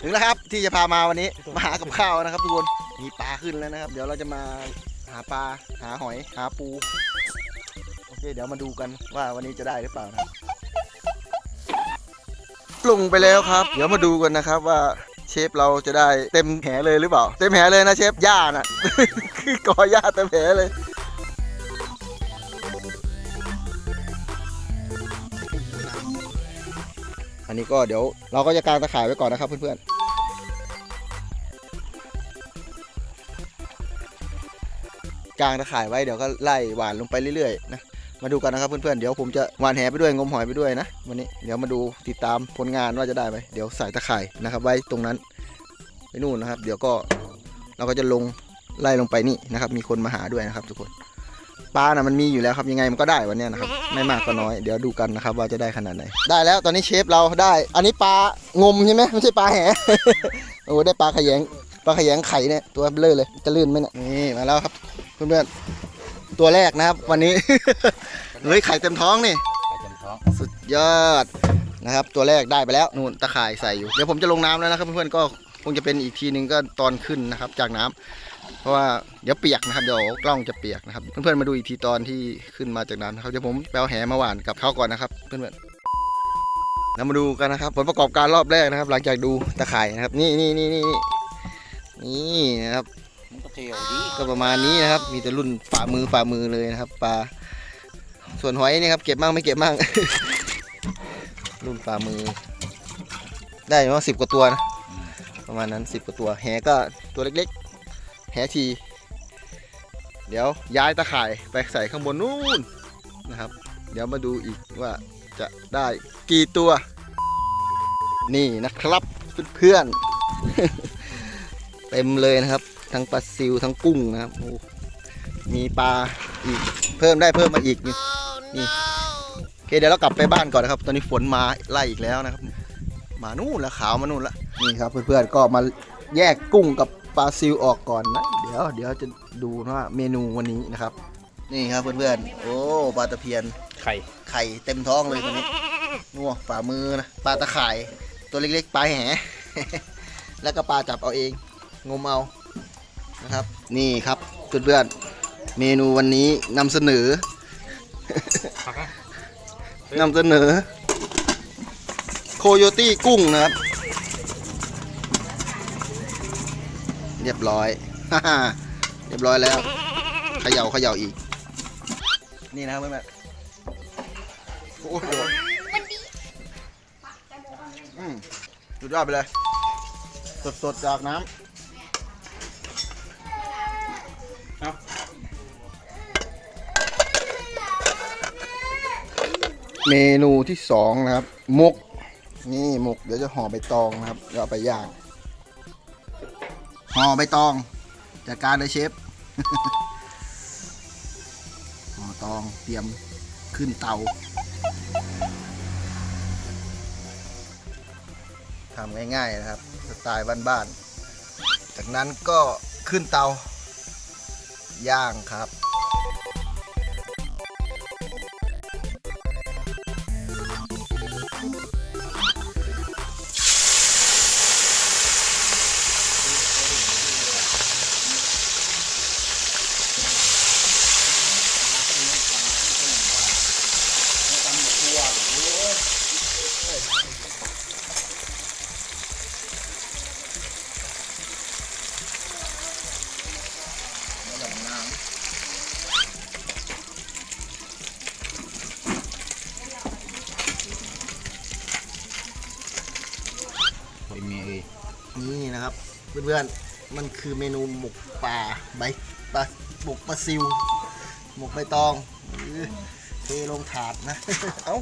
ถึงแล้วครับที่จะพามาวันนี้มาหากับข้าวนะครับทุกคนมีปลาขึ้นแล้วนะครับ เดี๋ยวเราจะมาหาปลาหาหอยหาปู โอเค เดี๋ยวมาดูกันว่าวันนี้จะได้หรือเปล่านะปรุงไปแล้วครับ เดี๋ยวมาดูกันนะครับว่าเชฟเราจะได้เต็มแหเลยหรือเปล่า เต็มแหเลยนะเชฟหญ้าน่ะ คือกอหญ้าเต็มแหเลย อันนี้ก็เดี๋ยวเราก็จะกางตะข่ายไว้ก่อนนะครับเพื่อนๆกางตะข่ายไว้เดี๋ยวก็ไล่หวานลงไปเรื่อยๆนะมาดูกันนะครับเพื่อนๆเดี๋ยวผมจะหวานแหไปด้วยงมหอยไปด้วยนะวันนี้เดี๋ยวมาดูติดตามผลงานว่าจะได้ไหมเดี๋ยวใส่ตะข่ายนะครับ ไว้ตรงนั้นไปนู่นนะครับ เดี๋ยวก็เราก็จะลงไล่ลงไปนี่นะครับ มีคนมาหาด้วยนะครับทุกคน ปลาน่ะมันมีอยู่แล้วครับยังไงมันก็ได้วันเนี้ยนะครับไม่มากก็น้อยเดี๋ยวดูกันนะครับว่าจะได้ขนาดไหน ได้แล้วตอนนี้เชฟเราได้ อันนี้ปลางมใช่ไหมไม่ใช่ปลาแห โอ้ได้ปลาขยงปลาขยงไข่เนี่ยตัวเบลอเลยจะลื่นไหมเนี่ยนี่มาแล้วครับเพื่อนๆตัวแรกนะครับ วันนี้ เฮ้ยไข่เต็มท้องนี่ไข่เต็มท้องสุดยอดนะครับ ตัวแรกได้ไปแล้วนู่นตะข่ายใส่อยู่เดี๋ยวผมจะลงน้ำแล้วนะครับเพื่อนๆก็คงจะเป็นอีกทีหนึงก็ตอนขึ้นนะครับ จากน้ำ เพราะว่าเดี๋ยวเปียกนะครับเดี๋ยวกล้องจะเปียกนะครับเพื่อนๆมาดูอีกทีตอนที่ขึ้นมาจากนั้นะครับเดี๋ยวผมไปเอาแหมาหวานกับเขาก่อนนะครับ เพื่อนๆแล้วมาดูกันนะครับ ผลประกอบการรอบแรกนะครับ หลังจากดูตะข่ายนะครับ นี่นี่นี่นี่นี่นะครับเจียวดีก็ประมาณนี้นะครับ มีแต่รุ่นฝ่ามือฝ่ามือเลยนะครับปลาส่วนหอยนี่ครับเก็บมั่งไม่เก็บมั่งรุ่นฝ่ามือ ได้ประมาณสิบกว่าตัวนะประมาณนั้นสิบกว่าตัวแหก็ตัวเล็กๆ แหที เดี๋ยวย้ายตะข่ายไปใส่ข้างบนนู่นนะครับ เดี๋ยวมาดูอีกว่าจะได้กี่ตัว นี่นะครับเพื่อนๆเต็มเลยนะครับ ทั้งปลาซิวทั้งกุ้งนะครับมีปลาอีกเพิ่มได้เพิ่มมาอีกนี่นี่โอเคเดี๋ยวเรากลับไปบ้านก่อนนะครับ ตอนนี้ฝนมาไล่อีกแล้วนะครับ มานู่นละขาวมานู่นละนี่ครับเพื่อนๆก็มาแยกกุ้งกับ ปลาซิวออกก่อนนะ เดี๋ยวเดี๋ยวจะดูว่าเมนูวันนี้นะครับ นี่ครับเพื่อนๆ โอ้ปลาตะเพียน ไข่ไข่เต็มท้องเลยตัวนี้นัวฝ่ามือนะปลาตะข่ายตัวเล็กๆปลาแห แล้วก็ปลาจับเอาเอง งมเอานะครับ นี่ครับเพื่อนๆเมนูวันนี้นำเสนอ นำเสนอ โคโยตี้กุ้งนะครับ เรียบร้อยเรียบร้อยแล้วเขย่าเขย่าอีก นี่นะครับเพื่อนๆโอ้โหอืมสุดยอดไปเลย สดๆจากน้ำเมนูที่สองนะครับหมกนี่หมกเดี๋ยวจะห่อใบตองนะครับแล้วเอาไปย่าง ห่อใบตองจัดการเลยเชฟห่อตองเตรียมขึ้นเตาทำง่ายๆนะครับสไตล์บ้านๆจากนั้นก็ขึ้นเตาย่างครับ นี่นะครับ เพื่อนๆ มันคือเมนูหมกปลาใบปลาหมกปลาซิว หมกใบตองอื้อเทลงถาดนะ เอ้า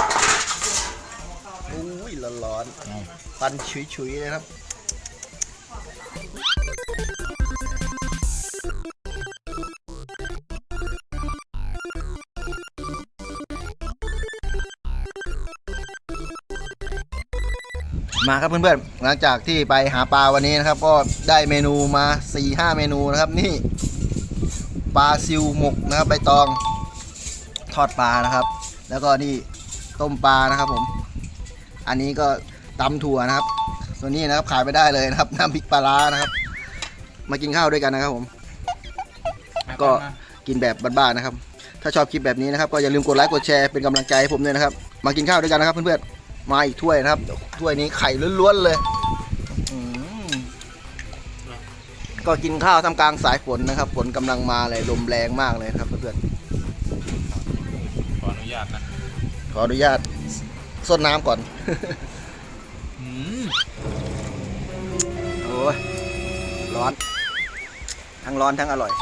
อุ้ยร้อนๆปันฉุยๆเลยครับ มาครับเพื่อนๆหลังจากที่ไปหาปลาวันนี้นะครับ ก็ได้เมนูมา4 5เมนูนะครับนี่ปลาซิวหมกนะครับใบตองทอดปลานะครับ แล้วก็นี่ต้มปลานะครับผม อันนี้ก็ตำถั่วนะครับสตัวนี้นะครับขายไม่ได้เลยนะครับน้ำพริกปลาร้านะครับ มากินข้าวด้วยกันนะครับผม ก็กินแบบบ้านๆนะครับ ถ้าชอบคลิปแบบนี้นะครับ ก็อย่าลืมกดไลค์กดแชร์เป็นกำลังใจให้ผมด้วยนะครับ มากินข้าวด้วยกันนะครับเพื่อนๆ มาอีกถ้วยนะครับ ถ้วยนี้ไข่ล้วนๆเลยอืมก็กินข้าวทำกลางสายฝนนะครับฝนกำลังมาเลยลมแรงมากเลยครับเพื่อนขออนุญาตนะๆขออนุญาตสดน้ำก่อนอืมโอ้ยร้อน ทั้งร้อนทั้งอร่อย